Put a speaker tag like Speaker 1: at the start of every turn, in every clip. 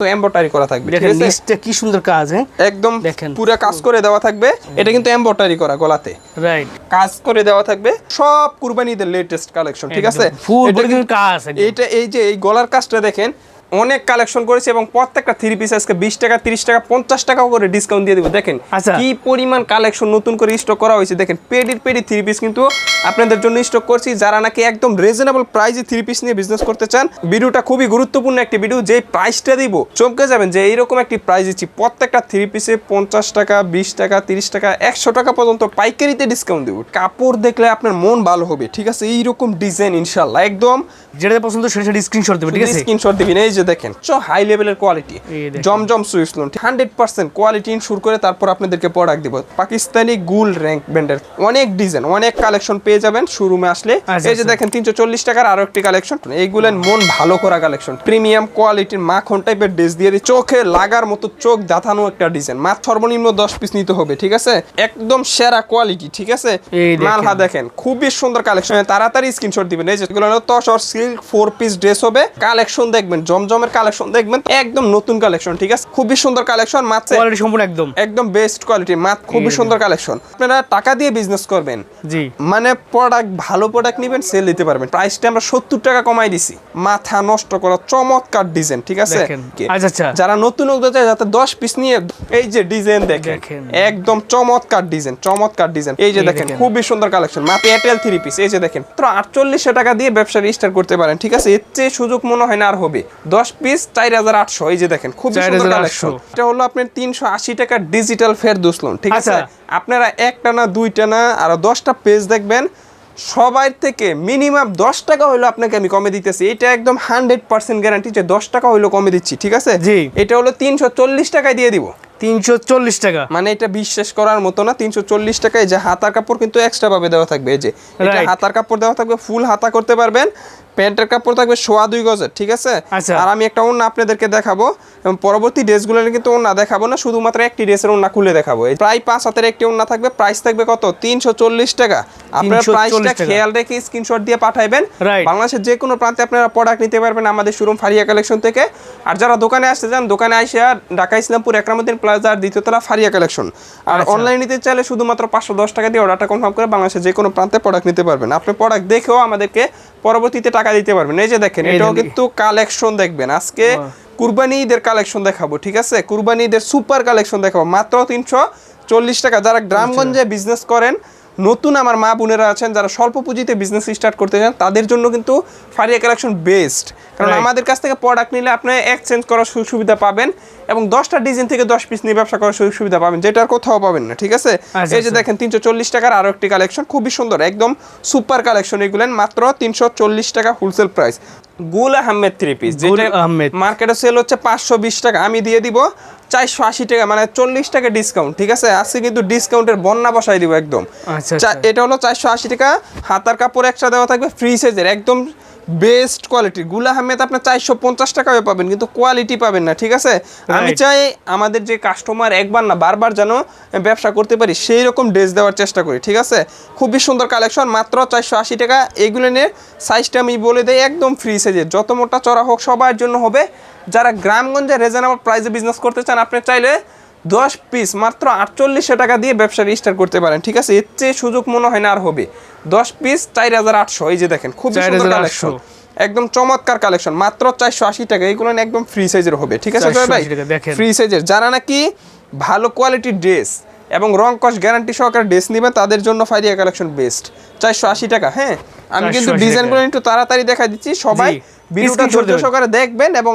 Speaker 1: তো এমব্রয়ডারি করা থাকবে
Speaker 2: দেখেন নিচটা কি সুন্দর কাজ হ্যাঁ?
Speaker 1: একদম
Speaker 2: দেখেন।
Speaker 1: পুরো কাজ করে দেওয়া থাকবে এটা কিন্তু এমব্রয়ডারি করা গলাতে।
Speaker 2: রাইট
Speaker 1: কাজ করে দেওয়া থাকবে সব কুরবানিদের লেটেস্ট কালেকশন ঠিক আছে?
Speaker 2: ফুল কাজ
Speaker 1: এই যে এই গলার কাজটা দেখেন অনেক কালেকশন করেছে এবং প্রত্যেকটা থ্রি পিস আজকে বিশ টাকা তিরিশ টাকা পঞ্চাশ টাকাও করে ডিসকাউন্ট দিয়ে দেবো। দেখেন
Speaker 2: আচ্ছা।
Speaker 1: কি পরিমাণ কালেকশন নতুন করে স্টক করা হয়েছে। দেখেন পেডির পেডি থ্রি পিস কিন্তু আপনাদের জন্য স্টক করছি। যারা নাকি একদম রিজনেবল প্রাইসে থ্রি পিস নিয়ে বিজনেস করতে চান ভিডিওটা খুবই গুরুত্বপূর্ণ একটি ভিডিও যে প্রাইসটা দিব চমকে যাবেন যে এইরকম একটি প্রাইস দিচ্ছি। প্রত্যেকটা থ্রি পিসে পঞ্চাশ টাকা বিশ টাকা তিরিশ টাকা একশো টাকা পর্যন্ত পাইকারিতে ডিসকাউন্ট দেবো। কাপড় দেখলে আপনার মন ভালো হবে ঠিক আছে? এইরকম ডিজাইন ইনশাল্লাহ একদম
Speaker 2: যেটা পছন্দ সেটা সেটা স্ক্রিনশট দেবে ঠিক আছে?
Speaker 1: স্ক্রিনশট দিবেন। এই যে দেখেন সো হাই লেভেলের quality Zamzam Swiss lawn hundred percent quality insure করে তারপর আপনাদেরকে প্রোডাক্ট দিব। পাকিস্তানি গুল র্যাঙ্ক ব্যান্ডের অনেক ডিজাইন অনেক কালেকশন পেয়ে যাবেন শোরুমে আসলে।
Speaker 2: আচ্ছা,
Speaker 1: এই যে
Speaker 2: আচ্ছা।
Speaker 1: দেখেন তিনশো চল্লিশ টাকার আরও একটি কালেকশন এইগুলেন মন ভালো করা কালেকশন প্রিমিয়াম কোয়ালিটির মাখন টাইপের ড্রেস দিয়ে দিই। চোখে লাগার মতো চোখ দাথানো একটা ডিজাইন মাত্র সর্বনিম্ন দশ পিস নিতে হবে ঠিক আছে? একদম সেরা কোয়ালিটি ঠিক আছে। মালহা দেখেন খুবই সুন্দর কালেকশন তাড়াতাড়ি স্ক্রিনশট দিবেন। এই যেগুলো tussar silk four piece dress হবে। কালেকশন দেখবেন জমজমের কালেকশন দেখবেন একদম নতুন কালেকশন ঠিক আছে? খুবই সুন্দর কালেকশন মাত্র
Speaker 2: কোয়ালিটি সম্পূর্ণ একদম।
Speaker 1: একদম বেস্ট কোয়ালিটি মাত্র খুবই সুন্দর কালেকশন আপনারা টাকা দিয়ে বিজনেস করবেন।
Speaker 2: জি।
Speaker 1: মানে প্রোডাক্ট ভালো প্রোডাক্ট নেবেন সেল দিতে পারবেন। প্রাইসটা আমরা সত্তর টাকা কমাই দিছি। মাথা নষ্ট করা চমৎকার ডিজাইন ঠিক আছে?
Speaker 2: আচ্ছা আচ্ছা।
Speaker 1: যারা নতুন উদ্যোগ চায় যাতে দশ পিস নিয়ে এই যে ডিজাইন দেখেন। একদম চমৎকার ডিজাইন চমৎকার ডিজাইন এই যে দেখেন। খুবই সুন্দর কালেকশন মাত্র এয়ারটেল থ্রি পিস এই যে দেখেন। মাত্র আটচল্লিশশো টাকা দিয়ে ব্যবসা রেজিস্টার করতে পারেন ঠিক আছে? চেয়ে সুযোগ মনে হয় না আর হবে। দশ পিস চার হাজার আটশো। এই যে দেখেন সুন্দর কালেকশন এটা হলো আপনার তিনশো আশি টাকার ডিজিটাল ফের লোন ঠিক আছে?
Speaker 2: আচ্ছা।
Speaker 1: আপনারা একটা না দুইটা না আর দশটা পেজ দেখবেন। সবার থেকে মিনিমাম দশ টাকা হইল আপনাকে আমি কমে দিতেছি। এটা একদম হান্ড্রেড পার্সেন্ট গ্যারান্টি যে দশ টাকা হইল কমে দিচ্ছি ঠিক আছে?
Speaker 2: জি।
Speaker 1: এটা হলো তিনশো চল্লিশ টাকায় দিয়ে দিব।
Speaker 2: তিনশো চল্লিশ টাকা।
Speaker 1: মানে এটা বিশ্বাস করার মতো না তিনশো চল্লিশ টাকায় যে হাতার কাপড় কিন্তু এক্সট্রা ভাবে দেওয়া থাকবে। এই যে এটা হাতার কাপড় দেওয়া থাকবে ফুল হাতা করতে পারবেন। প্যান্টের কাপড় থাকবে সোয়া দুই গজের ঠিক আছে?
Speaker 2: আচ্ছা।
Speaker 1: আর আমি একটা ওন্না আপনাদেরকে দেখাবো এবং পরবর্তী ড্রেসগুলো কিন্তু ওন্না দেখাবো না শুধুমাত্র একটি ড্রেসের ওন্না খুলে দেখাবো। প্রায় পাঁচ হাতের একটি ওন্না থাকবে প্রাইস থাকবে কত? তিনশো চল্লিশ টাকা। আপনার
Speaker 2: 340
Speaker 1: প্রাইসটা খেয়াল রেখে স্ক্রিনশট দিয়ে পাঠাইবেন। বাংলাদেশের যে কোনো প্রান্তে আপনারা প্রোডাক্ট নিতে পারবেন আমাদের শোরুম ফারিয়া কালেকশন থেকে। আর যারা দোকানে আসতে চান দোকানে আসে আর ঢাকা ইসলামপুর একরামুদ্দিন প্লাজার দ্বিতীয়তলা ফারিয়া কালেকশন আর
Speaker 2: আচ্ছা।
Speaker 1: অনলাইন নিতে চাইলে শুধুমাত্র পাঁচশো দশ টাকা দিয়ে অর্ডারটা কনফার্ম করে বাংলাদেশের যে কোনো প্রান্তে প্রোডাক্ট নিতে পারবেন। আপনি প্রোডাক্ট দেখেও আমাদেরকে পরবর্তীতে টাকা দিতে পারবেন। এই যে দেখেন এটাও কিন্তু কালেকশন দেখবেন। আজকে
Speaker 2: কুরবানিদের
Speaker 1: কুরবানি ঈদের কালেকশন দেখাবো ঠিক আছে? কুরবানি ঈদের সুপার কালেকশন দেখাবো। মাত্র তিনশো চল্লিশ টাকা। যারা গ্রামগঞ্জে বিজনেস করেন নতুন আমার মা বোনেরা আছেন যারা স্বল্প পুঁজিতে বিজনেস স্টার্ট করতে চান তাদের জন্য কিন্তু ফারিয়া কালেকশন বেস্ট কারণ আমাদের কাছ থেকে প্রোডাক্ট নিলে আপনি এক্সচেঞ্জ করার সুযোগ সুবিধা পাবেন এবং দশটা ডিজাইন থেকে দশ পিস নিয়ে ব্যবসা করার সুযোগ সুবিধা পাবেন যেটা আর কোথাও পাবেন না ঠিক আছে?
Speaker 2: আচ্ছা,
Speaker 1: এই যে
Speaker 2: আচ্ছা।
Speaker 1: দেখেন তিনশো চল্লিশ টাকার আরও একটি কালেকশন খুবই সুন্দর একদম সুপার কালেকশন এগুলেন মাত্র তিনশো চল্লিশ টাকা wholesale price Gul Ahmed three piece যেটা মার্কেটে সেল হচ্ছে পাঁচশো বিশ টাকা আমি দিয়ে দিব চারশো আশি টাকা মানে চল্লিশ টাকা ডিসকাউন্ট ঠিক আছে আজকে কিন্তু ডিসকাউন্টের বন্যা বসাই দিব একদম
Speaker 2: আচ্ছা আচ্ছা।
Speaker 1: এটা হলো চারশো আশি টাকা হাতার কাপড় এক্সট্রা দেওয়া থাকবে ফ্রি সাইজের একদম বেস্ট কোয়ালিটি। গুলা আহমেদ আপনার চারশো পঞ্চাশ টাকায় পাবেন কিন্তু কোয়ালিটি পাবেন না ঠিক আছে? আমি চাই আমাদের যে কাস্টমার একবার না বারবার যেন ব্যবসা করতে পারি সেই রকম ড্রেস দেওয়ার চেষ্টা করি ঠিক আছে? খুবই সুন্দর কালেকশন মাত্র চারশো আশি টাকা। এগুলো নিয়ে সাইজটা আমি বলে দেই একদম ফ্রি সাইজের যত মোটা চড়া হোক সবার জন্য হবে। যারা গ্রামগঞ্জে রিজনেবল প্রাইসে বিজনেস করতে চান আপনি চাইলে দশ পিস মাত্র আটচল্লিশশো টাকা দিয়ে ব্যবসা রেজিস্টার করতে পারেন ঠিক আছে? এর চেয়ে সুযোগ মনে হয় না আর হবে। দশ পিস চার হাজার আটশো এই যে দেখেন খুব সুন্দর কালেকশন একদম চমৎকার কালেকশন মাত্র চারশো আশি টাকা। এইগুলো একদম ফ্রি সাইজের হবে ঠিক আছে ভাই?
Speaker 2: 480 টাকা, দেখেন।
Speaker 1: ফ্রি সাইজের যারা নাকি ভালো কোয়ালিটির ড্রেস এবং রং কস গ্যারান্টি সহকারে ড্রেস নেবেন তাদের জন্য ফাইরিয়া কালেকশন বেস্ট চারশো আশি টাকা হ্যাঁ? আমি কিন্তু
Speaker 2: 480
Speaker 1: ডিজাইনগুলো একটু তাড়াতাড়ি দেখা দিচ্ছি। সবাই ভিডিওটা ধৈর্য সহকারে দেখবেন এবং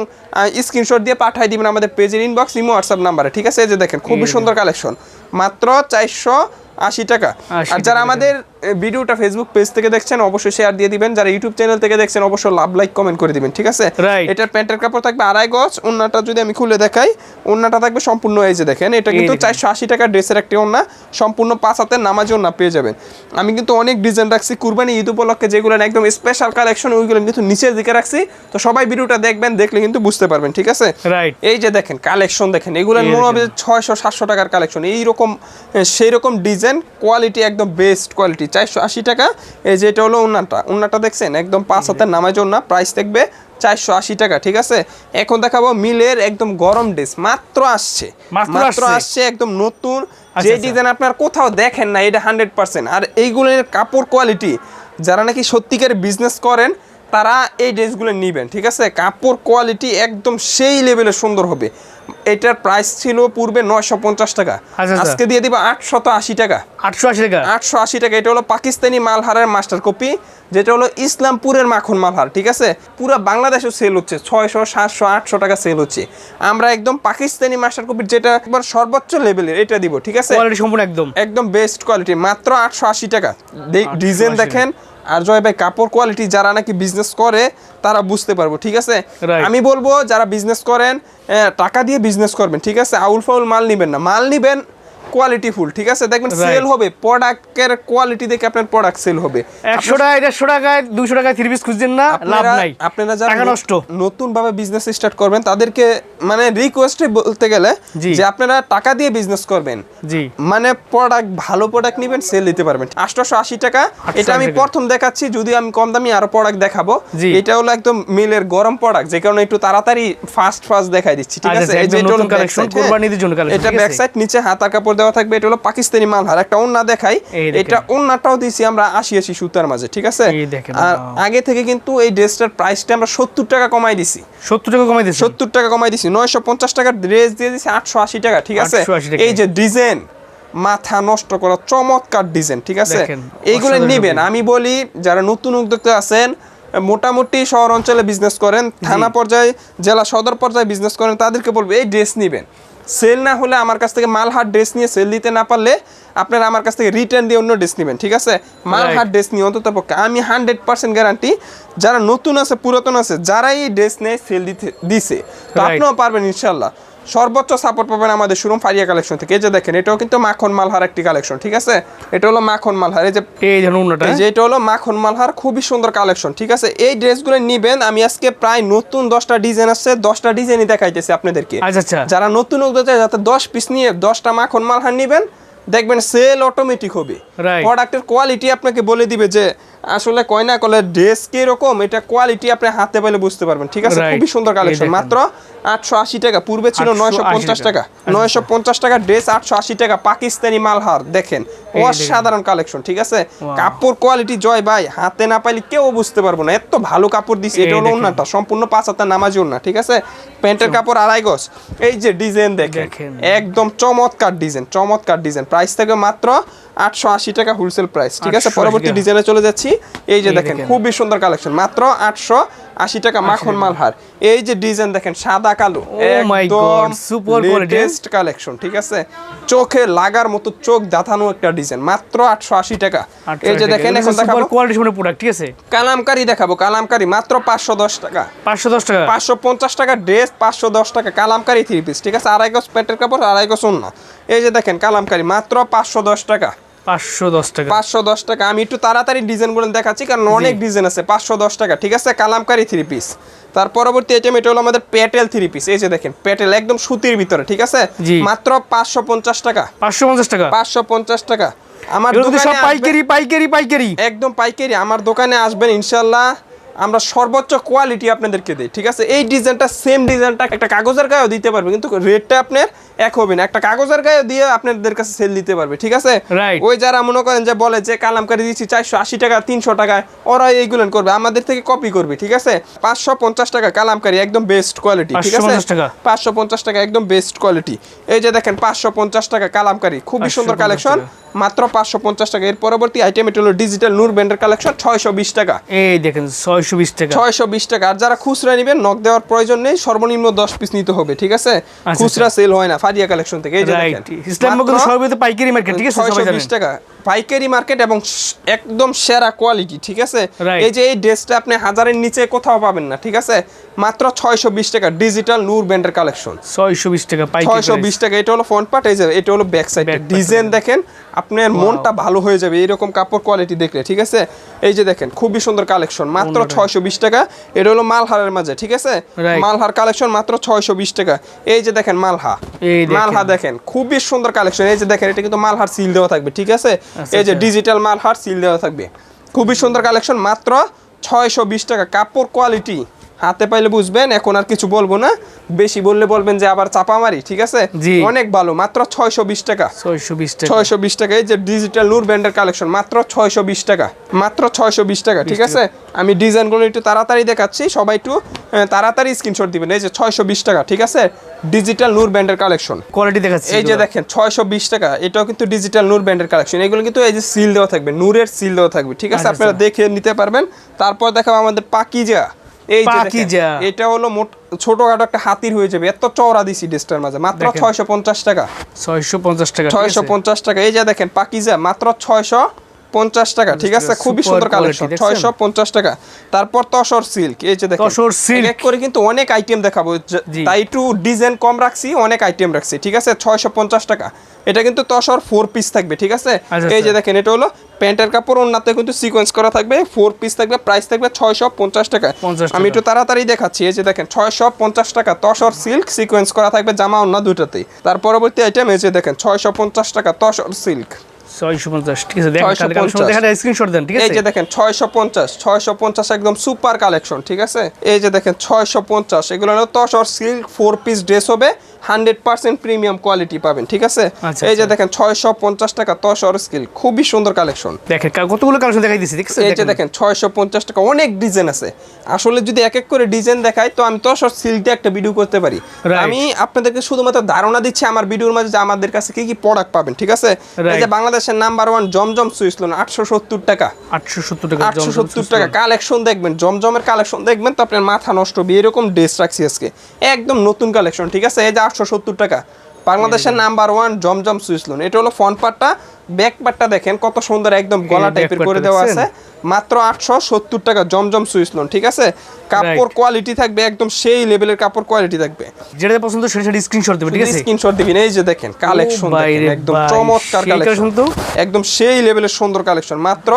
Speaker 1: স্ক্রিনশট দিয়ে পাঠিয়ে দিবেন আমাদের পেজের ইনবক্স ইমো হোয়াটসঅ্যাপ নাম্বারে ঠিক আছে? এই যে দেখেন খুবই সুন্দর কালেকশন মাত্র চারশো আশি টাকা। আর যারা আমাদের ভিডিওটা ফেসবুক পেজ থেকে দেখছেন অবশ্যই শেয়ার দিয়ে দিবেন। যারা ইউটিউব চ্যানেল থেকে দেখছেন অবশ্যই লাভ লাইক কমেন্ট করে দিবেন ঠিক আছে? এটার প্যান্টের কাপড় থাকবে আড়াই গজ ওন্নাটা যদি আমি খুলে দেখাই ওন্নাটা থাকবে সম্পূর্ণ এই যে দেখেন এটা কিন্তু চারশো আশি টাকার ড্রেসের একটি ওন্না সম্পূর্ণ পাঁচ হাতের নামাজি ওন্না পেয়ে যাবেন। আমি কিন্তু অনেক ডিজাইন রাখছি কুরবানি ঈদ উপলক্ষে যেগুলো একদম স্পেশাল কালেকশন ওইগুলো কিন্তু নিচের দিকে রাখছি। তো সবাই ভিডিওটা দেখবেন দেখলে কিন্তু বুঝতে পারবেন ঠিক আছে? এই যে দেখেন কালেকশন দেখেন এগুলো মনে হবে ছয়শো সাতশো টাকার কালেকশন এইরকম সেই রকম ডিজাইন কোয়ালিটি একদম বেস্ট কোয়ালিটি চারশো আশি টাকা এই যে এটা হলো উন্নাটা উন্নাটা দেখছেন? একদম পাঁচ হাতের নামাজ না প্রাইস দেখবে চারশো আশি টাকা ঠিক আছে? এখন দেখাবো মিলের একদম গরম ড্রেস মাত্র আসছে।
Speaker 2: মাত্র আসছে?
Speaker 1: একদম নতুন।
Speaker 2: আচ্ছা,
Speaker 1: যে
Speaker 2: আচ্ছা।
Speaker 1: ডিজাইন আপনার কোথাও দেখেন না এটা হান্ড্রেড পার্সেন্ট আর এইগুলোর কাপড় কোয়ালিটি যারা নাকি সত্যিকার বিজনেস করেন তারা এই ড্রেসগুলো নেবেন ঠিক আছে? কাপড় কোয়ালিটি একদম সেই লেভেলে সুন্দর হবে। এটার প্রাইস ছিল পূর্বে নয়শো পঞ্চাশ টাকা।
Speaker 2: আচ্ছা, আচ্ছা।
Speaker 1: আজকে দিয়ে দিব আটশত আশি টাকা।
Speaker 2: আটশো আশি টাকা?
Speaker 1: আটশো আশি টাকা এটা হলো পাকিস্তানি মালহারের মাস্টার কপি যেটা হলো ইসলামপুরের মাখন মালহার ঠিক আছে? পুরো বাংলাদেশেও সেল হচ্ছে ছয়শো সাতশো আটশো টাকা সেল হচ্ছে। আমরা একদম পাকিস্তানি মাস্টার কপির যেটা একবার সর্বোচ্চ লেভেলের এটা দিব ঠিক আছে?
Speaker 2: কোয়ালিটি সম্পূর্ণ একদম।
Speaker 1: একদম বেস্ট কোয়ালিটি মাত্র আটশো আশি টাকা। ডিজাইন
Speaker 2: 880
Speaker 1: দেখেন আর জয় ভাই কাপড় কোয়ালিটি যারা নাকি বিজনেস করে তারা বুঝতে পারব ঠিক আছে? আমি বলব যারা বিজনেস করেন টাকা দিয়ে বিজনেস করবেন ঠিক আছে? আউল ফাউল মাল নিবেন না। মাল নিবেন কোয়ালিটি ফুল ঠিক আছে? দেখবেন সেল হবে প্রোডাক্টের কোয়ালিটি দেখে আপনার প্রোডাক্ট সেল হবে।
Speaker 2: একশো টাকায় দেড়শো টাকায় দুশো টাকায় থ্রি পিস খুঁজছেন না লাভ নাই।
Speaker 1: আপনারা যারা
Speaker 2: টাকা নষ্ট।
Speaker 1: নতুন ভাবে বিজনেস স্টার্ট করবেন তাদেরকে মানে রিকোয়েস্টে বলতে গেলে যে আপনারা টাকা দিয়ে বিজনেস করবেন।
Speaker 2: জি।
Speaker 1: মানে প্রোডাক্ট ভালো প্রোডাক্ট নেবেন সেল দিতে পারবেন। আটশোশো আশি টাকা এটা আমি প্রথম দেখাচ্ছি যদি আমি কম দামি আরও প্রোডাক্ট দেখাবো এটা হলো একদম মিলের গরম প্রোডাক্ট যে কারণে একটু তাড়াতাড়ি ফাস্ট ফাস্ট দেখাই দিচ্ছি ঠিক
Speaker 2: আচ্ছা,
Speaker 1: আছে?
Speaker 2: আচ্ছা,
Speaker 1: এই যে এটা
Speaker 2: নতুন
Speaker 1: side, হ্যাঁ।
Speaker 2: কোরবানিদের জন্য collection,
Speaker 1: এটা ব্যাক? সাইড নিচে হাতার কাপড় দেওয়া থাকবে এটা হলো পাকিস্তানি মালহার। একটা ওন্না দেখাই এটা ওন্নাটাও দিছি আমরা আশি আশি সুতার মাঝে ঠিক আছে? আর আগে থেকে কিন্তু এই ড্রেসটার প্রাইসটা আমরা সত্তর টাকা কমাই দিছি।
Speaker 2: সত্তর টাকা কমাই দিচ্ছে
Speaker 1: সত্তর টাকা কমাই দিছি নয়শো পঞ্চাশ টাকার ড্রেস দিয়ে দিছি আটশো আশি টাকা ঠিক আছে? এই যে ডিজাইন মাথা নষ্ট করা চমৎকার ডিজাইন ঠিক আছে? এইগুলো নিবেন। আমি বলি যারা নতুন উদ্যোক্তা আছেন মোটামুটি শহর অঞ্চলে বিজনেস করেন থানা পর্যায়ে জেলা সদর পর্যায়ে বিজনেস করেন তাদেরকে বলব এই ড্রেস নিবেন। সেল না হলে আমার কাছ থেকে মাল হাট ড্রেস নিয়ে সেল দিতে না পারলে আপনারা আমার কাছ থেকে রিটার্ন দিয়ে অন্য ড্রেস নেবেন ঠিক আছে? মাল হাট ড্রেস নিয়ে অন্তত পক্ষে আমি হান্ড্রেড পার্সেন্ট গ্যারান্টি যারা নতুন আছে পুরাতন আছে যারাই এই ড্রেস নেয় সেল দিতে দিছে। তো আপনিও পারবেন ইনশাল্লাহ। সর্বোচ্চ সাপোর্ট পাবেন আমাদের শোরুম ফারিয়া কালেকশন থেকে। এই যে দেখেন এটাও কিন্তু মাখন মালহার একটি কালেকশন ঠিক আছে? এটা হলো মাখন মালহার এই যে
Speaker 2: এই ধরুন অন্যটা
Speaker 1: এই যে এটা হলো মাখন মালহার খুবই সুন্দর কালেকশন ঠিক আছে? এই ড্রেসগুলো নিবেন আমি আজকে প্রায় নতুন দশটা ডিজাইন আছে দশটা ডিজাইনই দেখাইতেছি আপনাদেরকে।
Speaker 2: আচ্ছা আচ্ছা।
Speaker 1: যারা নতুন উদ্যোক্তা যাতে দশ পিস নিয়ে দশটা মাখন মালহার নিবেন দেখবেন সেল অটোমেটিক হবে. প্রোডাক্টের কোয়ালিটি আপনাকে বলে দিবে যে আসলে কয়না কলে ড্রেস কীরকম এটা কোয়ালিটি আপনি হাতে পেলে বুঝতে পারবেন ঠিক আছে? খুবই সুন্দর কালেকশন মাত্র আটশো আশি টাকা পূর্বে ছিল নয়শো পঞ্চাশ টাকা
Speaker 2: টাকা।
Speaker 1: নয়শো পঞ্চাশ টাকা ড্রেস আটশো আশি টাকা পাকিস্তানি মালহার দেখেন। অসাধারণ কালেকশন ঠিক আছে কাপড় কোয়ালিটি জয় ভাই হাতে না পাইলে কেউ বুঝতে পারব না এত ভালো কাপড় দিছে এটা হলো। ওন্নাটা সম্পূর্ণ পাঁচ হাতে নামাজি ওন্না ঠিক আছে প্যান্টের কাপড় আড়াই গজ এই যে ডিজাইন দেখেন। একদম চমৎকার ডিজাইন চমৎকার ডিজাইন প্রাইস থেকে মাত্র আটশো আশি টাকা হোলসেল প্রাইস ঠিক আছে পরবর্তী। ডিজাইনে চলে যাচ্ছি এই যে দেখেন। খুবই সুন্দর কালেকশন মাত্র আটশো আশি টাকা মাখন মালহার। এই যে ডিজাইন দেখেন সাদা কালো
Speaker 2: Oh super quality.
Speaker 1: Latest collection ঠিক আছে? চোখে লাগার মতো চোখ দাঁথানো একটা ডিজাইন মাত্র আটশো আশি টাকা। এই যে দেখেন এখন দেখাবো।
Speaker 2: কোয়ালিটি সম্পূর্ণ প্রোডাক্ট ঠিক আছে?
Speaker 1: কালামকারি দেখাবো কালামকারি মাত্র পাঁচশো দশ টাকা।
Speaker 2: পাঁচশো দশ টাকা।
Speaker 1: পাঁচশো পঞ্চাশ টাকা ড্রেস পাঁচশো দশ টাকা কালামকারি থ্রি পিস ঠিক আছে? আড়াই গজ প্যান্টের কাপড় আড়াই গজ অন্য এই যে দেখেন কালামকারি মাত্র পাঁচশো দশ টাকা।
Speaker 2: পাঁচশো দশ টাকা।
Speaker 1: পাঁচশো দশ টাকা। আমি একটু তাড়াতাড়ি ডিজাইনগুলো দেখাচ্ছি কারণ অনেক ডিজাইন আছে পাঁচশো দশ টাকা। ঠিক আছে? কালামকারি থ্রি পিস তার পরবর্তী আইটেম এটা হলো আমাদের প্যাটেল থ্রি পিস এই যে দেখেন প্যাটেল একদম সুতির ভিতরে ঠিক আছে? মাত্র পাঁচশো পঞ্চাশ টাকা।
Speaker 2: পাঁচশো পঞ্চাশ টাকা।
Speaker 1: পাঁচশো পঞ্চাশ টাকা। আমার
Speaker 2: এগুলো কিন্তু
Speaker 1: দোকানে
Speaker 2: সব পাইকারি পাইকারি পাইকারি।
Speaker 1: একদম পাইকারি। আমার দোকানে আসবেন ইনশাল্লাহ আমরা সর্বোচ্চ কোয়ালিটি আপনাদেরকে দিই ঠিক আছে? এই ডিজাইনটা সেম ডিজাইনটা একটা কাগজের গায়েও দিতে পারবে কিন্তু রেটটা আপনার এক হবে না একটা কাগজের গায়েও দিয়ে আপনাদের কাছে সেল দিতে পারবে ঠিক আছে? ওই যারা মনে করেন যে বলে যে কালামকারি দিচ্ছি চারশো আশি টাকা তিনশো টাকায় ওরা এইগুলো করবে আমাদের থেকে কপি করবে ঠিক আছে? পাঁচশো পঞ্চাশ টাকা কালামকারি একদম বেস্ট কোয়ালিটি ঠিক আছে? পাঁচশো পঞ্চাশ টাকা। একদম বেস্ট কোয়ালিটি এই যে দেখেন পাঁচশো পঞ্চাশ টাকা কালামকারি খুবই সুন্দর কালেকশন মাত্র পাঁচশো পঞ্চাশ টাকা। এর পরবর্তী আইটেম এটা হলো ডিজিটাল নূর ব্যান্ডের কালেকশন ছয়শো বিশ টাকা।
Speaker 2: এই দেখেন ছয়শো বিশ টাকা।
Speaker 1: ছয়শো বিশ টাকা। আর যারা খুচরা নেবেন নক দেওয়ার প্রয়োজন নেই সর্বনিম্ন দশ পিস নিতে হবে ঠিক আছে?
Speaker 2: আচ্ছা।
Speaker 1: খুচরা সেল হয় না। ফারিয়া কালেকশন থেকে এই যে দেখেন।
Speaker 2: ইসলামবাগ কিন্তু পাইকারি মার্কেট ঠিক আছে?
Speaker 1: ছয়শো
Speaker 2: সবাই
Speaker 1: বিশ
Speaker 2: জানেন
Speaker 1: টাকা। পাইকারি মার্কেট এবং একদম সেরা কোয়ালিটি ঠিক আছে? এই যে এই ড্রেসটা আপনি হাজারের নিচে কোথাও পাবেন না ঠিক আছে? মাত্র ছয়শো বিশ টাকা ডিজিটাল নূর ব্যান্ডের কালেকশন
Speaker 2: ছয়শো বিশ টাকা
Speaker 1: ছয়শো বিশ টাকা এটা হলো ফ্রন্ট পার্ট এই যে এটা হলো ব্যাক সাইড ডিজাইন দেখেন আপনার মনটা ভালো হয়ে যাবে এইরকম কাপড় কোয়ালিটি দেখলে ঠিক আছে? এই যে দেখেন খুবই সুন্দর কালেকশন মাত্র ছয়শো বিশ টাকা এটা হলো মালহারের মাঝে ঠিক আছে? মালহার কালেকশন মাত্র ছয়শো বিশ টাকা। এই যে দেখেন মালহা। মালহা দেখেন খুবই সুন্দর কালেকশন এই যে দেখেন এটা কিন্তু মালহার সিল দেওয়া থাকবে ঠিক আছে? এই যে ডিজিটাল মাল হার সিল দেওয়া থাকবে। খুবই সুন্দর কালেকশন মাত্র ছয়শো বিশ টাকা। কাপড় কোয়ালিটি হাতে পাইলে বুঝবেন এখন আর কিছু বলব না। বেশি বললে বলবেন যে আবার চাপা মারি ঠিক আছে? অনেক ভালো মাত্র ছয়শো বিশ টাকা।
Speaker 2: ছয়শো বিশ টাকা।
Speaker 1: ছয়শো বিশ টাকা এই যে ডিজিটাল নূর ব্যান্ডের কালেকশন মাত্র ছয়শো বিশ টাকা। মাত্র ছয়শো বিশ টাকা ঠিক আছে? আমি ডিজাইনগুলো একটু তাড়াতাড়ি দেখাচ্ছি সবাই একটু তাড়াতাড়ি স্ক্রিনশট দিবেন। এই যে ছয়শো বিশ টাকা ঠিক আছে? ডিজিটাল নূর ব্যান্ডের কালেকশন
Speaker 2: কোয়ালিটি দেখাচ্ছি
Speaker 1: এই যে দেখেন ছয়শো বিশ টাকা এটাও কিন্তু ডিজিটাল নূর ব্যান্ডের কালেকশন এগুলো কিন্তু এই যে সিল দেওয়া থাকবে নূরের সিল দেওয়া থাকবে ঠিক আছে?
Speaker 2: আচ্ছা,
Speaker 1: আপনারা দেখে নিতে পারবেন। তারপর দেখাবো আমাদের পাকিজা। এই
Speaker 2: পাকিজা।
Speaker 1: এটা হলো মোট ছোটখাটো একটা হাতির হয়ে যাবে এত চওড়া দিছি ড্রেসটার মাঝে মাত্র
Speaker 2: দেখেন।
Speaker 1: ছয়শো পঞ্চাশ টাকা
Speaker 2: ছয়শো পঞ্চাশ টাকা ঠিক
Speaker 1: ছয়শো
Speaker 2: আছে?
Speaker 1: পঞ্চাশ টাকা এই যে দেখেন পাকিজা মাত্র ছয়শো পঞ্চাশ টাকা ঠিক আছে? খুবই সুন্দর কালেকশন ছয়শো পঞ্চাশ টাকা। তারপর তসর সিল্ক এই যে দেখেন।
Speaker 2: তসর।
Speaker 1: এক করে কিন্তু অনেক আইটেম দেখাবো। তাই একটু ডিজাইন কম রাখছি অনেক আইটেম রাখছি ঠিক আছে? ছয়শো পঞ্চাশ টাকা। এটা কিন্তু তসর ফোর পিস থাকবে ঠিক আছে?
Speaker 2: আচ্ছা,
Speaker 1: এই যে
Speaker 2: আচ্ছা।
Speaker 1: দেখেন এটা হলো প্যান্টের কাপড় ওনাতে কিন্তু সিকোয়েন্স করা থাকবে। ফোর পিস থাকবে প্রাইস থাকবে ছয়শো পঞ্চাশ টাকা। আমি একটু তাড়াতাড়ি দেখাচ্ছি এই যে দেখেন ছয়শো পঞ্চাশ টাকা তসর সিল্ক সিকোয়েন্স করা থাকবে জামা অন্য দুটাতেই তার পরবর্তী আইটেম এই যে দেখেন ছয়শো পঞ্চাশ টাকা তসর সিল্ক
Speaker 2: ছয়শো পঞ্চাশ ঠিক আছে? দেখেন
Speaker 1: 650
Speaker 2: স্ক্রিনশট দেন ঠিক
Speaker 1: এই যে দেখেন ছয়শো পঞ্চাশ ছয়শো পঞ্চাশ একদম সুপার কালেকশন ঠিক আছে? এই যে দেখেন ছয়শো পঞ্চাশ এগুলো হলো আর সিল্ক ফোর পিস ড্রেস হবে। হান্ড্রেড পার্সেন্ট প্রিমিয়াম কোয়ালিটি পাবেন ঠিক আছে?
Speaker 2: আচ্ছা,
Speaker 1: এই যে
Speaker 2: আচ্ছা।
Speaker 1: দেখেন ছয়শো পঞ্চাশ টাকা তসর স্কিল খুবই সুন্দর কালেকশন।
Speaker 2: দেখেন কতগুলো কালেকশন দেখাই দিচ্ছি ঠিক আছে?
Speaker 1: এই যে দেখেন। ছয়শো পঞ্চাশ টাকা অনেক ডিজাইন আছে। আসলে যদি এক এক করে ডিজাইন দেখাই তো আমি তসর সিল্কটা একটা ভিডিও করতে পারি। আমি আপনাদেরকে শুধুমাত্র ধারণা দিচ্ছি আমার ভিডিওর মাঝে যে আমাদের কাছে কি কি প্রোডাক্ট পাবেন ঠিক আছে? এই যে বাংলাদেশের নাম্বার ওয়ান জমজম সুইসলন আটশো সত্তর টাকা।
Speaker 2: আটশো সত্তর টাকা
Speaker 1: আটশো সত্তর টাকা কালেকশন দেখবেন জমজমের কালেকশন দেখবেন তো আপনার মাথা নষ্ট হবে এরকম ড্রেস রাখছি আজকে। একদম নতুন কালেকশন ঠিক আছে? এই যে আটশো সত্তর টাকা। বাংলাদেশের নাম্বার ওয়ান জমজম সুইসলুন এটা হলো ফ্রন্ট পার্টটা ব্যাক পার্টটা দেখেন কত সুন্দর একদম গলা টাইপের করে দেওয়া আছে। মাত্র আটশো সত্তর টাকা জমজম সুইসলুন ঠিক আছে? কাপড় কোয়ালিটি থাকবে একদম সেই লেভেলের কাপড় কোয়ালিটি থাকবে।
Speaker 2: যেটা পছন্দ সেটা সেটা স্ক্রিনশট দেবে ঠিক আছে?
Speaker 1: স্ক্রিনশট দিবেন এই যে দেখেন কালেকশন একদম চমৎকার কালেকশন একদম সেই লেভেলের সুন্দর কালেকশন মাত্র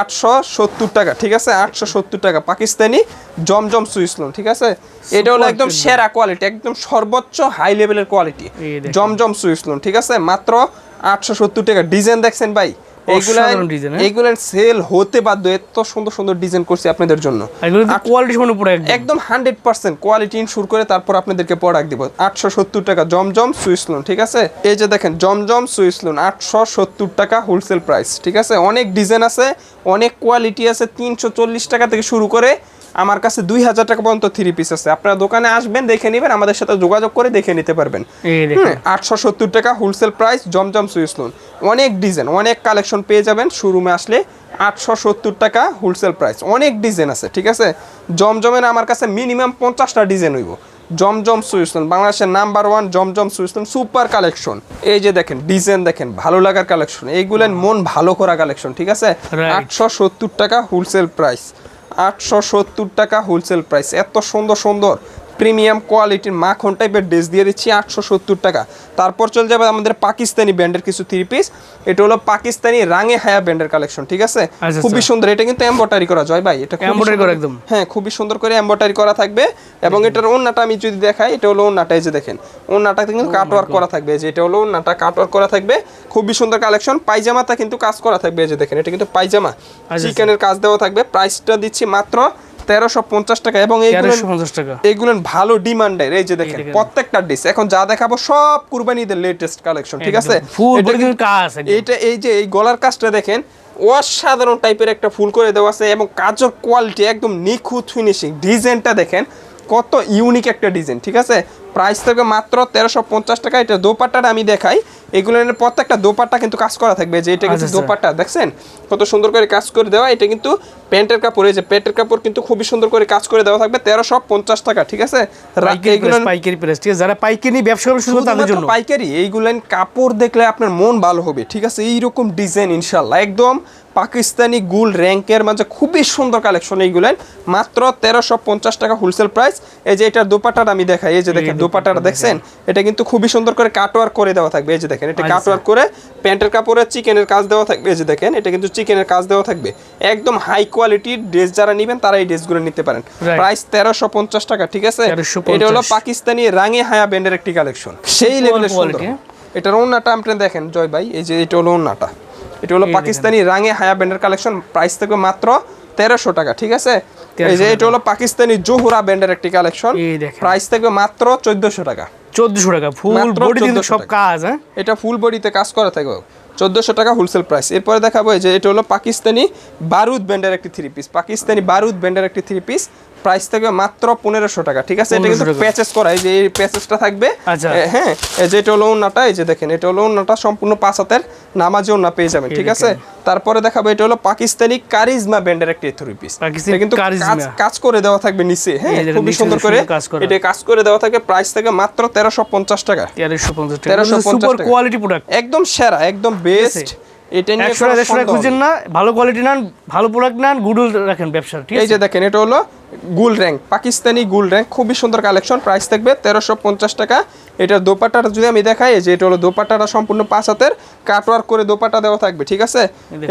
Speaker 1: আটশো সত্তর টাকা ঠিক আছে? আটশো সত্তর টাকা। পাকিস্তানি জমজম সুইসলুন ঠিক আছে? এটা হলো একদম সেরা কোয়ালিটি একদম সর্বোচ্চ হাই লেভেলের কোয়ালিটি। জমজম সুইসলুন ঠিক আছে? মাত্র আটশো সত্তর টাকা। ডিজাইন দেখছেন ভাই? এইগুলা
Speaker 2: design, হ্যাঁ?
Speaker 1: এইগুলার সেল হতে বাধ্য এত সুন্দর সুন্দর ডিজাইন করছি আপনাদের জন্য।
Speaker 2: কোয়ালিটি একদম।
Speaker 1: হান্ড্রেড পার্সেন্ট কোয়ালিটি ইনশোর করে তারপর আপনাদেরকে প্রোডাক্ট দিব। আটশো সত্তর টাকা জমজম সুইসলুন ঠিক আছে? এই যে দেখেন জমজম সুইসলুন আটশো সত্তর টাকা হোলসেল প্রাইস ঠিক আছে? অনেক ডিজাইন আছে অনেক কোয়ালিটি আছে তিনশো চল্লিশ টাকা থেকে শুরু করে আমার কাছে দুই হাজার টাকা পর্যন্ত থ্রি পিস আছে। আপনারা দোকানে আসবেন দেখে নেবেন আমাদের সাথে যোগাযোগ করে দেখে নিতে পারবেন। আটশো সত্তর টাকা হোলসেল প্রাইস জমজম সুইসলুন অনেক ডিজাইন অনেক কালেকশন পেয়ে যাবেন। শোরুমে আসলে আটশো সত্তর টাকা হোলসেল প্রাইস অনেক ডিজাইন আছে ঠিক আছে? জমজমের আমার কাছে মিনিমাম পঞ্চাশটা ডিজাইন হইব। জমজম সুইসলুন বাংলাদেশের number one Zamzam swiss lawn super collection এই যে দেখেন ডিজাইন দেখেন ভালো লাগার কালেকশন এইগুলেন মন ভালো করা কালেকশন ঠিক আছে? আটশো সত্তর টাকা হোলসেল প্রাইস আটশো সত্তর টাকা হোলসেল প্রাইস এত সুন্দর সুন্দর। প্রিমিয়াম কোয়ালিটির মাখন টাইপের ড্রেস দিয়ে দিচ্ছি আটশো সত্তর টাকা। তারপর চলে যাবে আমাদের পাকিস্তানি ব্র্যান্ডের কিছু থ্রি পিস এটা হলো পাকিস্তানি রাঙে হায়া ব্র্যান্ডের কালেকশন ঠিক আছে?
Speaker 2: আচ্ছা,
Speaker 1: খুবই
Speaker 2: আচ্ছা।
Speaker 1: সুন্দর। এটা কিন্তু এম্বয়ডারি করা যায় ভাই এটা খুবই
Speaker 2: করা একদম।
Speaker 1: হ্যাঁ খুবই সুন্দর করে এম্বয়ডারি করা থাকবে এবং এটার ওন্নাটা আমি যদি দেখাই এটা হলো ওন্নাটা এই যে দেখেন ওন্নাটা কিন্তু
Speaker 2: Oh
Speaker 1: কাটওয়ার্ক করা থাকবে এই যে এটা হলো ওন্নাটা কাটওয়ার্ক করা থাকবে। খুবই সুন্দর কালেকশন পায়জামাটা কিন্তু কাজ করা থাকবে এই যে দেখেন এটা কিন্তু পায়জামা।
Speaker 2: আচ্ছা।
Speaker 1: চিকেনের কাজ দেওয়া থাকবে প্রাইসটা দিচ্ছি মাত্র তেরোশো পঞ্চাশ টাকা এবং
Speaker 2: টাকা।
Speaker 1: এগুলো ভালো ডিমান্ডের এই যে দেখেন। প্রত্যেকটা ডিস এখন যা দেখাবো সব কুরবানিদের লেটেস্ট কালেকশন ঠিক আছে? এটা এই যে। এই গলার কাজটা দেখেন অসাধারণ টাইপের একটা ফুল করে দেওয়া আছে এবং কাজের কোয়ালিটি একদম নিখুঁত ফিনিশিং ডিজাইনটা দেখেন কত ইউনিক একটা ডিজাইন ঠিক আছে? প্রাইস থাকবে মাত্র তেরোশো পঞ্চাশ টাকা। এটা দোপাট্টাটা আমি দেখাই। এগুলো প্রত্যেকটা দোপাট্টা কিন্তু কাজ করা থাকবে। যে এটা কিন্তু
Speaker 2: আচ্ছা, আচ্ছা।
Speaker 1: দোপাট্টা দেখছেন? কত সুন্দর করে কাজ করে দেওয়া। এটা কিন্তু প্যান্টের কাপড়। এই যে প্যান্টের কাপড় কিন্তু খুবই সুন্দর করে কাজ করে দেওয়া থাকবে তেরোশো পঞ্চাশ টাকা ঠিক আছে?
Speaker 2: পাইকারি
Speaker 1: এইগুলো
Speaker 2: প্রাইস ঠিক আছে? যারা পাইকারি ব্যবসা করবে শুধু তাদের জন্য।
Speaker 1: পাইকারি। এইগুলো কাপড় দেখলে আপনার মন ভালো হবে ঠিক আছে? এইরকম ডিজাইন ইনশাল্লাহ একদম পাকিস্তানি গুল র্যাঙ্কের মাঝে খুবই সুন্দর কালেকশন এইগুলেন মাত্র তেরোশো পঞ্চাশ টাকা হোলসেল প্রাইস। এই যে এটার দোপাটাটা আমি দেখাই। এই যে দেখেন। দোপাটাটা দেখছেন? এটা কিন্তু খুবই সুন্দর করে কাটওয়ার করে দেওয়া থাকবে। এই যে দেখেন এটা। কাটওয়ার করে প্যান্টের কাপড়ে চিকেনের কাজ দেওয়া থাকবে। এই যে দেখেন এটা কিন্তু চিকেনের কাজ দেওয়া থাকবে। একদম হাই কোয়ালিটির ড্রেস যারা নেবেন তারা এই ড্রেসগুলো নিতে পারেন। প্রাইস তেরোশো পঞ্চাশ টাকা ঠিক আছে? এটা হলো পাকিস্তানি রাঙে হায়া ব্যান্ডের একটি কালেকশন সেই লেভেলের সুন্দর? এটার ওন্নাটা আপনি দেখেন জয় ভাই। এই যে এটা হলো ওন্নাটা এটা হলো পাকিস্তানি রাঙে হায়া ব্যান্ডের কালেকশন প্রাইস থেকে মাত্র তেরোশো টাকা ঠিক আছে? এই যে এটা হলো পাকিস্তানি জোহরা ব্যান্ডের একটি কালেকশন। প্রাইস থেকে মাত্র চোদ্দশো টাকা।
Speaker 2: চোদ্দশো টাকা ফুল বডি সব কাজ হ্যাঁ?
Speaker 1: এটা ফুল বডিতে কাজ করা থাকবে। চোদ্দোশো টাকা হোলসেল প্রাইস এরপরে দেখাবো যে এটা হলো পাকিস্তানি বারুদ ব্যান্ডের একটি থ্রি পিস পাকিস্তানি বারুদ ব্যান্ডের একটি থ্রি পিস প্রাইস থাকবে মাত্র পনেরোশো টাকা ঠিক আছে? এটা কিন্তু প্যাচেস করা এই যে এই প্যাচেসটা থাকবে
Speaker 2: আচ্ছা।
Speaker 1: হ্যাঁ এই যে এটা হলো ওন্নাটা এই যে দেখেন এটা হলো ওন্নাটা সম্পূর্ণ পাঁচ হাতের নামাজে ওন্না পেয়ে যাবেন ঠিক আছে? তারপরে দেখাবো এটা হলো পাকিস্তানি কারিজমা ব্যান্ডের একটি থ্রি পিস। কিন্তু কাজ করে দেওয়া থাকবে নিচে হ্যাঁ
Speaker 2: এই
Speaker 1: খুবই সুন্দর করে। এটা কাজ করে দেওয়া থাকে প্রাইস থেকে মাত্র তেরোশো পঞ্চাশ টাকা।
Speaker 2: তেরোশো পঞ্চাশ টাকা।
Speaker 1: 1350
Speaker 2: সুপার কোয়ালিটি প্রোডাক্ট
Speaker 1: একম সেরা একদম বেস্ট এটা নিয়ে নেই।
Speaker 2: না ভালো কোয়ালিটি নেন ভালো প্রোডাক্ট নেন গুডল রাখেন ব্যবসার ঠিক
Speaker 1: এই
Speaker 2: আছে?
Speaker 1: যে দেখেন এটা হলো গুল র্যাঙ্ক পাকিস্তানি গুল র্যাঙ্ক খুবই সুন্দর কালেকশন প্রাইস থাকবে তেরোশো পঞ্চাশ টাকা। এটার দোপাট্টাটা যদি আমি দেখাই যে এটা হলো দোপাট্টাটা সম্পূর্ণ পাঁচ হাতের কাটওয়ার্ক করে দোপাট্টা দেওয়া থাকবে ঠিক আছে?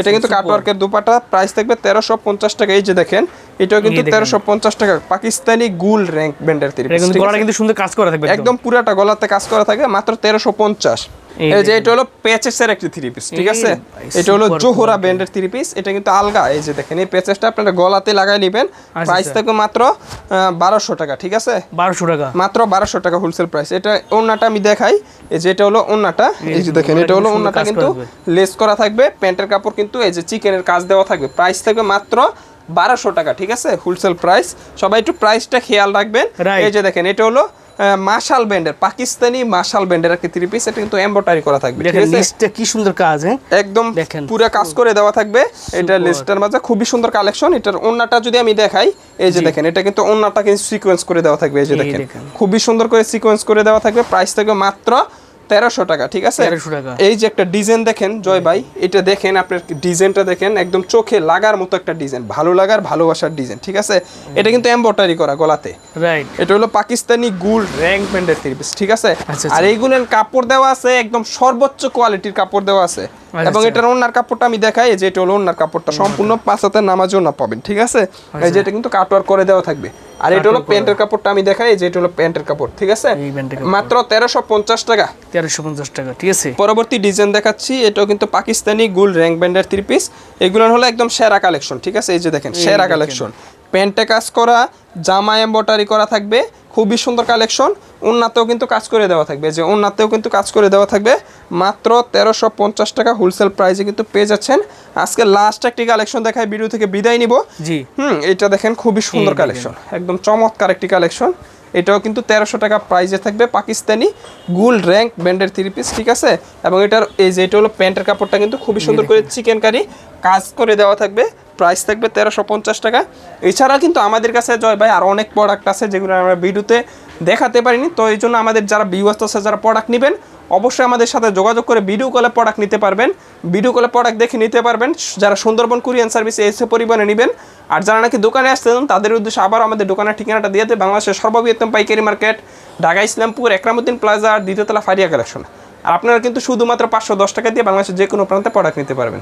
Speaker 1: এটা কিন্তু কাটওয়ার্কের দোপাট্টা প্রাইস থাকবে তেরোশো পঞ্চাশ টাকা এই যে দেখেন এটাও কিন্তু তেরোশো পঞ্চাশ টাকা পাকিস্তানি গুল র্যাঙ্ক ব্যান্ডের
Speaker 2: কিন্তু গলাটা কিন্তু সুন্দর কাজ করা থাকবে
Speaker 1: একদম। পুরাটা গলাতে কাজ করা থাকে মাত্র তেরোশো পঞ্চাশ।
Speaker 2: এই
Speaker 1: যে এটা হলো প্যাচেসের একটি থ্রি পিস ঠিক আছে? এটা হলো জোহরা। ব্র্যান্ডের থ্রি পিস এটা কিন্তু আলগা এই যে দেখেন এই প্যাচেসটা আপনারা গলাতে লাগাই নেবেন প্রাইস
Speaker 2: আচ্ছা।
Speaker 1: থাকবে মাত্র বারোশো টাকা ঠিক আছে?
Speaker 2: বারোশো টাকা।
Speaker 1: মাত্র বারোশো টাকা হোলসেল প্রাইস এটা ওন্নাটা আমি দেখাই। এই যে এটা হলো ওন্নাটা। এই যে দেখেন এটা হলো
Speaker 2: ওনাটা
Speaker 1: ওন্নাটা কিন্তু লেস করা থাকবে। প্যান্টের কাপড় কিন্তু এই যে চিকেনের কাজ দেওয়া থাকবে। প্রাইস থাকবে মাত্র বারোশো টাকা ঠিক আছে? হোলসেল প্রাইস সবাই একটু প্রাইসটা খেয়াল রাখবেন. এই যে দেখেন এটা হলো মাশাল ব্যান্ডের পাকিস্তানি মাশাল ব্যান্ডের একটা থ্রি পিস এটা কিন্তু এমব্রয়ডারি করা থাকবে
Speaker 2: দেখেন নিচটা কি সুন্দর কাজ হ্যাঁ?
Speaker 1: একদম
Speaker 2: দেখেন।
Speaker 1: পুরো কাজ করে দেওয়া থাকবে এটা লিস্টের মধ্যে মাঝে খুবই সুন্দর কালেকশন এটার ওন্নাটা যদি আমি দেখাই এই যে দেখেন এটা কিন্তু ওন্নাটা কিন্তু সিকোয়েন্স করে দেওয়া থাকবে এই যে দেখেন।
Speaker 2: দেখেন।
Speaker 1: খুবই সুন্দর করে সিকোয়েন্স করে দেওয়া থাকবে প্রাইস থাকবে মাত্র তেরোশো টাকা ঠিক আছে? এই যে একটা ডিজাইন দেখেন জয় ভাই এটা দেখেন আপনার ডিজাইনটা দেখেন একদম চোখে লাগার মতো একটা ডিজাইন ভালো লাগার ভালোবাসার ডিজাইন ঠিক আছে? এটা কিন্তু এমব্রয়ডারি করা গলাতে।
Speaker 2: রাইট
Speaker 1: এটা হলো পাকিস্তানি গুল র্যাঙ্ক ব্যান্ডের থ্রি পিস ঠিক আছে?
Speaker 2: আচ্ছা,
Speaker 1: আর এইগুলোর কাপড় দেওয়া আছে একদম সর্বোচ্চ কোয়ালিটির কাপড় দেওয়া আছে। এবং
Speaker 2: আচ্ছা।
Speaker 1: এটার ওনার কাপড়টা আমি দেখাই যে এটা হলো ওনার কাপড়টা সম্পূর্ণ পাঁচ হাতের নামাজ না পাবেন ঠিক আছে? এই যে এটা কিন্তু কাটওয়ার করে দেওয়া থাকবে। আর এটা হলো প্যান্টের কাপড়টা আমি দেখাই যে এটা হলো প্যান্টের কাপড় ঠিক আছে? মাত্র তেরোশো পঞ্চাশ টাকা।
Speaker 2: তেরোশো পঞ্চাশ টাকা ঠিক আছে?
Speaker 1: পরবর্তী ডিজাইন দেখাচ্ছি এটাও কিন্তু পাকিস্তানি গুল র্যাঙ্ক ব্যান্ডের থ্রি পিস এগুলো হলো একদম সেরা কালেকশন ঠিক আছে? এই যে দেখেন সেরা কালেকশন প্যান্টে কাজ করা জামা এম্বয়ডারি করা থাকবে খুবই সুন্দর কালেকশন উন্নাতেও কিন্তু কাজ করে দেওয়া থাকবে যে উন্নাতেও কিন্তু কাজ করে দেওয়া থাকবে। মাত্র তেরোশো পঞ্চাশ টাকা হোলসেল প্রাইসে কিন্তু পেয়ে যাচ্ছেন। আজকে লাস্ট একটি কালেকশন দেখায় ভিডিও থেকে বিদায় নিব।
Speaker 2: জি।
Speaker 1: হুম এটা দেখেন খুবই সুন্দর কালেকশন একদম চমৎকার একটি কালেকশন এটাও কিন্তু তেরোশো টাকা প্রাইজে থাকবে পাকিস্তানি গুল র্যাঙ্ক ব্যান্ডের থ্রি পিস ঠিক আছে? এবং এটার এই যে এটা হলো প্যান্টের কাপড়টা কিন্তু খুবই সুন্দর করে চিকেন কারি কাজ করে দেওয়া থাকবে প্রাইস থাকবে তেরোশো পঞ্চাশ টাকা। এছাড়া কিন্তু আমাদের কাছে জয় ভাই আরও অনেক প্রোডাক্ট আছে যেগুলো আমরা ভিডিওতে দেখাতে পারিনি। তো এই জন্য আমাদের যারা বিওয়াস্ত আছে যারা প্রোডাক্ট নেবেন অবশ্যই আমাদের সাথে যোগাযোগ করে ভিডিও কলে প্রোডাক্ট নিতে পারবেন। ভিডিও কলে প্রোডাক্ট দেখে নিতে পারবেন। যারা সুন্দরবন কুরিয়ান সার্ভিসে এসে পরিমাণে নেবেন। আর যারা নাকি দোকানে আসতেন তাদের উদ্দেশ্যে আবার আমাদের দোকানের ঠিকানাটা দিয়ে দেয় বাংলাদেশের সর্ববৃহত্তম পাইকারি মার্কেট, ঢাকা ইসলামপুর, একরামুদ্দিন প্লাজা দ্বিতীয়তলা ফারিয়া কালেকশন। আর আপনারা কিন্তু শুধুমাত্র পাঁচশো দশ টাকা দিয়ে বাংলাদেশের যে কোনো প্রান্তে প্রোডাক্ট নিতে পারবেন।